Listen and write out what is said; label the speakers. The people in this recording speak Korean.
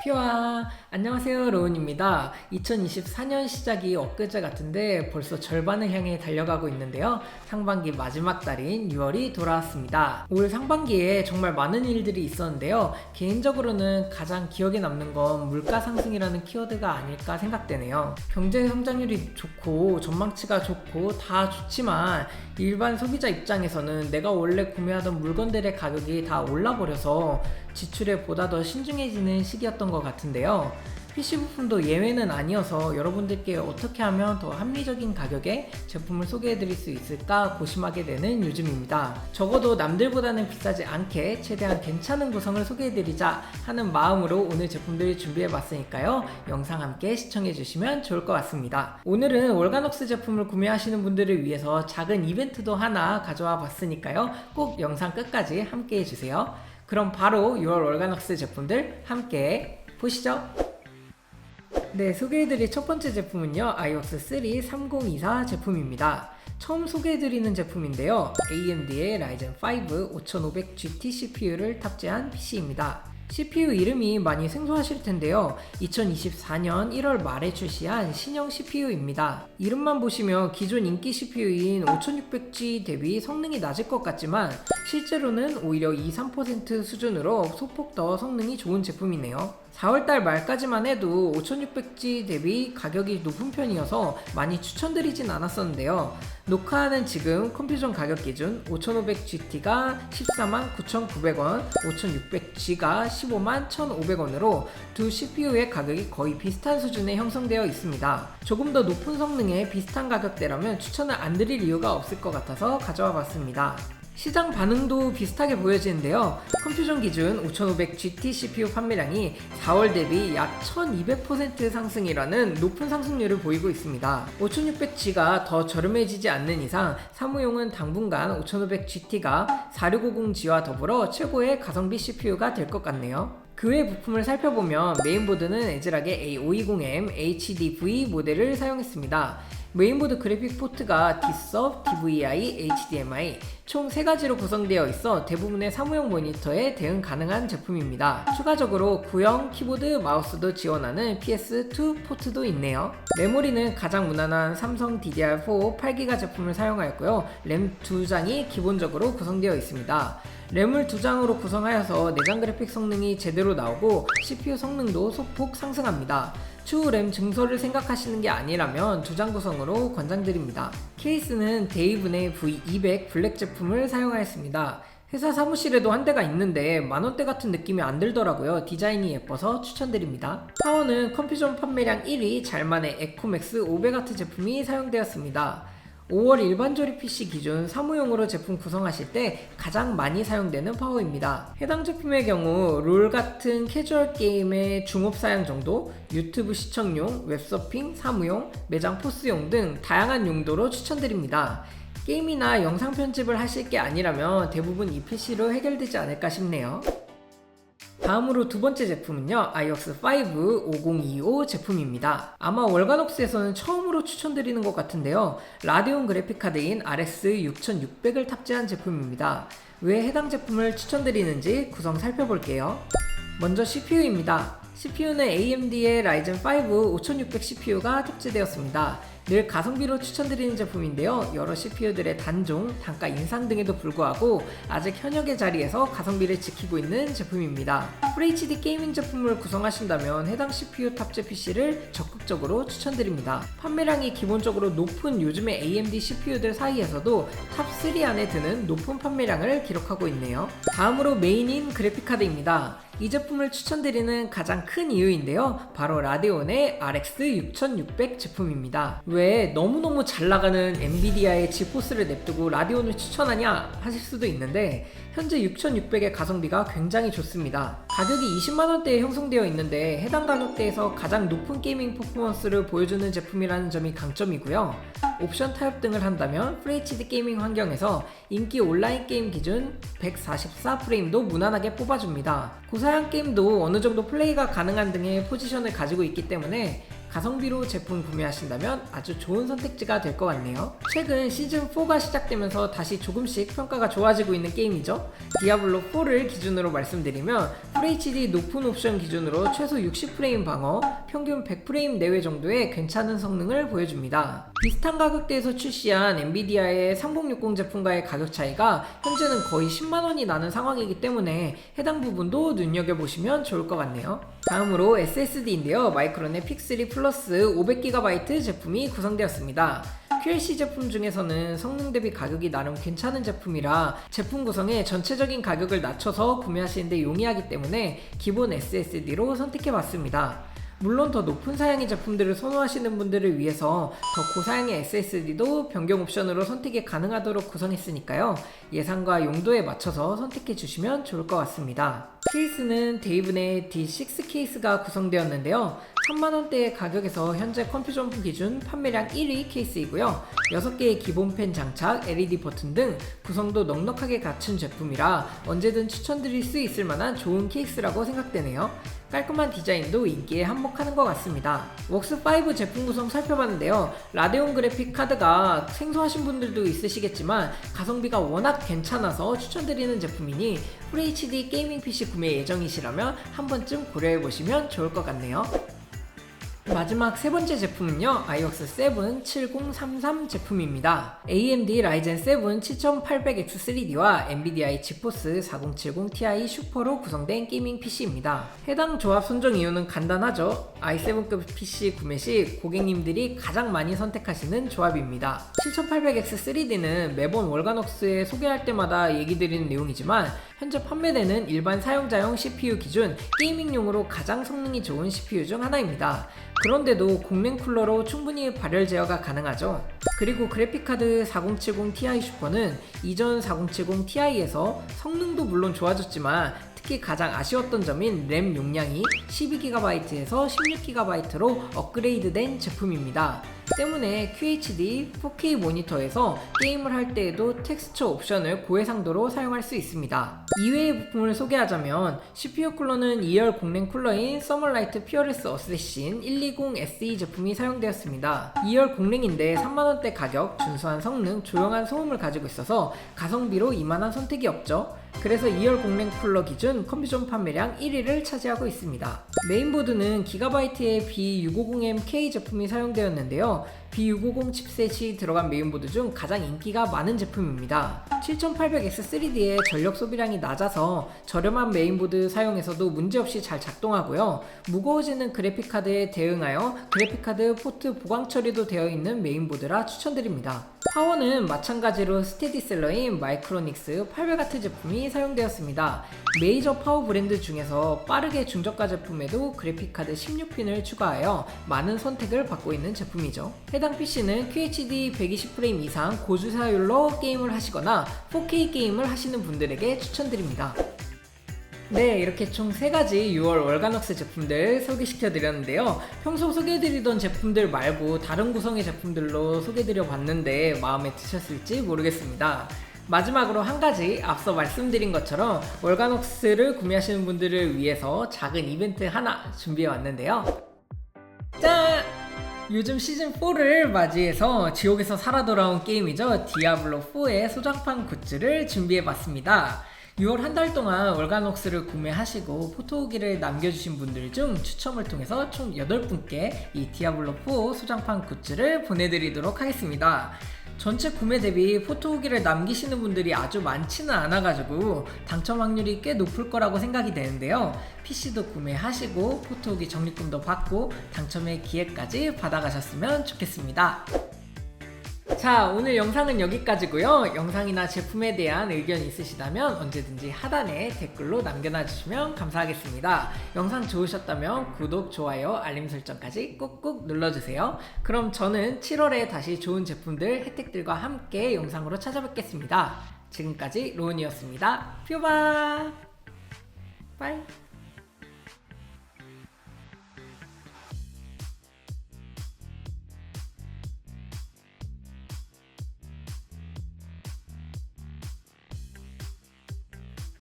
Speaker 1: 피와 안녕하세요 로운입니다. 2024년 시작이 엊그제 같은데 벌써 절반을 향해 달려가고 있는데요. 상반기 마지막 달인 6월이 돌아왔습니다. 올 상반기에 정말 많은 일들이 있었는데요. 개인적으로는 가장 기억에 남는 건 물가 상승이라는 키워드가 아닐까 생각되네요. 경제 성장률이 좋고 전망치가 좋고 다 좋지만 일반 소비자 입장에서는 내가 원래 구매하던 물건들의 가격이 다 올라버려서 지출에 보다 더 신중해지는 시기였던 것 같은데요. PC 부품도 예외는 아니어서 여러분들께 어떻게 하면 더 합리적인 가격에 제품을 소개해 드릴 수 있을까 고심하게 되는 요즘입니다. 적어도 남들보다는 비싸지 않게 최대한 괜찮은 구성을 소개해 드리자 하는 마음으로 오늘 제품들 준비해 봤으니까요. 영상 함께 시청해 주시면 좋을 것 같습니다. 오늘은 월간옥스 제품을 구매하시는 분들을 위해서 작은 이벤트도 하나 가져와 봤으니까요. 꼭 영상 끝까지 함께 해주세요. 그럼 바로 6월 월간옥스 제품들 함께 보시죠. 네, 소개해드릴 첫 번째 제품은요, iOS 3 3024 제품입니다. 처음 소개해드리는 제품인데요, AMD의 Ryzen 5 5500 GT CPU를 탑재한 PC입니다. CPU 이름이 많이 생소하실 텐데요. 2024년 1월 말에 출시한 신형 CPU입니다. 이름만 보시면 기존 인기 CPU인 5600G 대비 성능이 낮을 것 같지만 실제로는 오히려 2, 3% 수준으로 소폭 더 성능이 좋은 제품이네요. 4월달 말까지만 해도 5600G 대비 가격이 높은 편이어서 많이 추천드리진 않았었는데요. 녹화하는 지금 컴퓨전 가격 기준 5500GT가 14만 9,900원, 5600G가 15만 1,500원으로 두 CPU의 가격이 거의 비슷한 수준에 형성되어 있습니다. 조금 더 높은 성능에 비슷한 가격대라면 추천을 안 드릴 이유가 없을 것 같아서 가져와 봤습니다. 시장 반응도 비슷하게 보여지는데요. 컴퓨전 기준 5500 GT CPU 판매량이 4월 대비 약 1200% 상승이라는 높은 상승률을 보이고 있습니다. 5600G가 더 저렴해지지 않는 이상 사무용은 당분간 5500 GT가 4650G와 더불어 최고의 가성비 CPU가 될 것 같네요. 그 외 부품을 살펴보면 메인보드는 에즈락의 A520M HDV 모델을 사용했습니다. 메인보드 그래픽 포트가 Dsub, DVI, HDMI 총 3가지로 구성되어 있어 대부분의 사무용 모니터에 대응 가능한 제품입니다. 추가적으로 구형 키보드, 마우스도 지원하는 PS2 포트도 있네요. 메모리는 가장 무난한 삼성 DDR4 8기가 제품을 사용하였고요. 램 2장이 기본적으로 구성되어 있습니다. 램을 두 장으로 구성하여서 내장 그래픽 성능이 제대로 나오고 CPU 성능도 소폭 상승합니다. 추후 램 증설을 생각하시는 게 아니라면 두 장 구성으로 권장드립니다. 케이스는 데이븐의 V200 블랙 제품을 사용하였습니다. 회사 사무실에도 한 대가 있는데 만원대 같은 느낌이 안 들더라고요. 디자인이 예뻐서 추천드립니다. 파워는 컴퓨전 판매량 1위 잘만의 에코맥스 500W 제품이 사용되었습니다. 5월 일반 조립 PC 기준 사무용으로 제품 구성하실 때 가장 많이 사용되는 파워입니다. 해당 제품의 경우 롤 같은 캐주얼 게임의 중업 사양 정도, 유튜브 시청용, 웹서핑, 사무용, 매장 포스용 등 다양한 용도로 추천드립니다. 게임이나 영상 편집을 하실 게 아니라면 대부분 이 PC로 해결되지 않을까 싶네요. 다음으로 두 번째 제품은요 iOS 5 5025 제품입니다. 아마 월간옥스에서는 처음으로 추천드리는 것 같은데요. 라디온 그래픽카드인 RX 6600을 탑재한 제품입니다. 왜 해당 제품을 추천드리는지 구성 살펴볼게요. 먼저 CPU입니다. CPU는 AMD의 Ryzen 5 5600 CPU가 탑재되었습니다 늘 가성비로 추천드리는 제품인데요. 여러 CPU들의 단종, 단가 인상 등에도 불구하고 아직 현역의 자리에서 가성비를 지키고 있는 제품입니다. FHD 게이밍 제품을 구성하신다면 해당 CPU 탑재 PC를 적극적으로 추천드립니다. 판매량이 기본적으로 높은 요즘의 AMD CPU들 사이에서도 탑 3 안에 드는 높은 판매량을 기록하고 있네요. 다음으로 메인인 그래픽카드입니다. 이 제품을 추천드리는 가장 큰 이유인데요. 바로 라데온의 RX 6600 제품입니다. 왜 너무너무 잘 나가는 엔비디아의 지포스를 냅두고 라데온을 추천하냐 하실 수도 있는데 현재 6600의 가성비가 굉장히 좋습니다. 가격이 20만원대에 형성되어 있는데 해당 가격대에서 가장 높은 게이밍 퍼포먼스를 보여주는 제품이라는 점이 강점이고요. 옵션 타협 등을 한다면 FHD 게이밍 환경에서 인기 온라인 게임 기준 144프레임도 무난하게 뽑아줍니다. 고사양 게임도 어느 정도 플레이가 가능한 등의 포지션을 가지고 있기 때문에 가성비로 제품 구매하신다면 아주 좋은 선택지가 될 것 같네요. 최근 시즌4가 시작되면서 다시 조금씩 평가가 좋아지고 있는 게임이죠. 디아블로 4를 기준으로 말씀드리면 FHD 높은 옵션 기준으로 최소 60프레임 방어, 평균 100프레임 내외 정도의 괜찮은 성능을 보여줍니다. 비슷한 가격대에서 출시한 엔비디아의 3060 제품과의 가격 차이가 현재는 거의 10만원이 나는 상황이기 때문에 해당 부분도 눈여겨보시면 좋을 것 같네요. 다음으로 SSD인데요. 마이크론의 픽3 플러스 500GB 제품이 구성되었습니다. QLC 제품 중에서는 성능 대비 가격이 나름 괜찮은 제품이라 제품 구성에 전체적인 가격을 낮춰서 구매하시는데 용이하기 때문에 기본 SSD로 선택해봤습니다. 물론 더 높은 사양의 제품들을 선호하시는 분들을 위해서 더 고사양의 SSD도 변경 옵션으로 선택이 가능하도록 구성했으니까요. 예산과 용도에 맞춰서 선택해 주시면 좋을 것 같습니다. 케이스는 데이브의 D6 케이스가 구성되었는데요. 3만 원대의 가격에서 현재 컴퓨전프 기준 판매량 1위 케이스이고요. 6개의 기본 펜 장착, LED 버튼 등 구성도 넉넉하게 갖춘 제품이라 언제든 추천드릴 수 있을 만한 좋은 케이스라고 생각되네요. 깔끔한 디자인도 인기에 한몫하는 것 같습니다. 웍스5 제품 구성 살펴봤는데요. 라데온 그래픽 카드가 생소하신 분들도 있으시겠지만 가성비가 워낙 괜찮아서 추천드리는 제품이니 FHD 게이밍 PC 구매 예정이시라면 한 번쯤 고려해보시면 좋을 것 같네요. 마지막 세 번째 제품은요, iOS 7 7033 제품입니다. AMD Ryzen 7 7800X3D와 NVIDIA GeForce 4070 Ti 슈퍼로 구성된 게이밍 PC입니다. 해당 조합 선정 이유는 간단하죠. i7급 PC 구매 시 고객님들이 가장 많이 선택하시는 조합입니다. 7800X3D는 매번 월간옥스에 소개할 때마다 얘기 드리는 내용이지만 현재 판매되는 일반 사용자용 CPU 기준 게이밍용으로 가장 성능이 좋은 CPU 중 하나입니다. 그런데도 공랭 쿨러로 충분히 발열 제어가 가능하죠. 그리고 그래픽카드 4070 Ti 슈퍼는 이전 4070 Ti에서 성능도 물론 좋아졌지만 특히 가장 아쉬웠던 점인 램 용량이 12GB에서 16GB로 업그레이드된 제품입니다. 때문에 QHD 4K 모니터에서 게임을 할 때에도 텍스처 옵션을 고해상도로 사용할 수 있습니다. 이외의 부품을 소개하자면 CPU 쿨러는 2열 공랭 쿨러인 서멀라이트 피어레스 어세신 120 SE 제품이 사용되었습니다. 2열 공랭인데 3만원대 가격, 준수한 성능, 조용한 소음을 가지고 있어서 가성비로 이만한 선택이 없죠. 그래서 2열 공랭 쿨러 기준 컴퓨전 판매량 1위를 차지하고 있습니다. 메인보드는 기가바이트의 B650MK 제품이 사용되었는데요. B650 칩셋이 들어간 메인보드 중 가장 인기가 많은 제품입니다. 7800X3D의 전력 소비량이 낮아서 저렴한 메인보드 사용에서도 문제없이 잘 작동하고요. 무거워지는 그래픽카드에 대응하여 그래픽카드 포트 보강 처리도 되어 있는 메인보드라 추천드립니다. 파워는 마찬가지로 스테디셀러인 마이크로닉스 800W 제품이 사용되었습니다. 메이저 파워 브랜드 중에서 빠르게 중저가 제품에도 그래픽카드 16핀을 추가하여 많은 선택을 받고 있는 제품이죠. 해당 PC는 QHD 120프레임 이상 고주사율로 게임을 하시거나 4K 게임을 하시는 분들에게 추천드립니다. 네, 이렇게 총 3가지 6월 월간웍스 제품들 소개시켜 드렸는데요. 평소 소개해 드리던 제품들 말고 다른 구성의 제품들로 소개드려 봤는데 마음에 드셨을지 모르겠습니다. 마지막으로 한 가지 앞서 말씀드린 것처럼 월간웍스를 구매하시는 분들을 위해서 작은 이벤트 하나 준비해 왔는데요. 짠! 요즘 시즌4를 맞이해서 지옥에서 살아 돌아온 게임이죠. 디아블로4의 소장판 굿즈를 준비해 봤습니다. 6월 한 달 동안 월간웍스를 구매하시고 포토기를 남겨주신 분들 중 추첨을 통해서 총 8분께 이 디아블로4 소장판 굿즈를 보내드리도록 하겠습니다. 전체 구매 대비 포토후기를 남기시는 분들이 아주 많지는 않아가지고 당첨 확률이 꽤 높을 거라고 생각이 되는데요. PC도 구매하시고 포토후기 적립금도 받고 당첨의 기회까지 받아가셨으면 좋겠습니다. 자, 오늘 영상은 여기까지고요. 영상이나 제품에 대한 의견 있으시다면 언제든지 하단에 댓글로 남겨놔 주시면 감사하겠습니다. 영상 좋으셨다면 구독, 좋아요, 알림 설정까지 꾹꾹 눌러주세요. 그럼 저는 7월에 다시 좋은 제품들, 혜택들과 함께 영상으로 찾아뵙겠습니다. 지금까지 로운이었습니다. 뾰바! 빠이!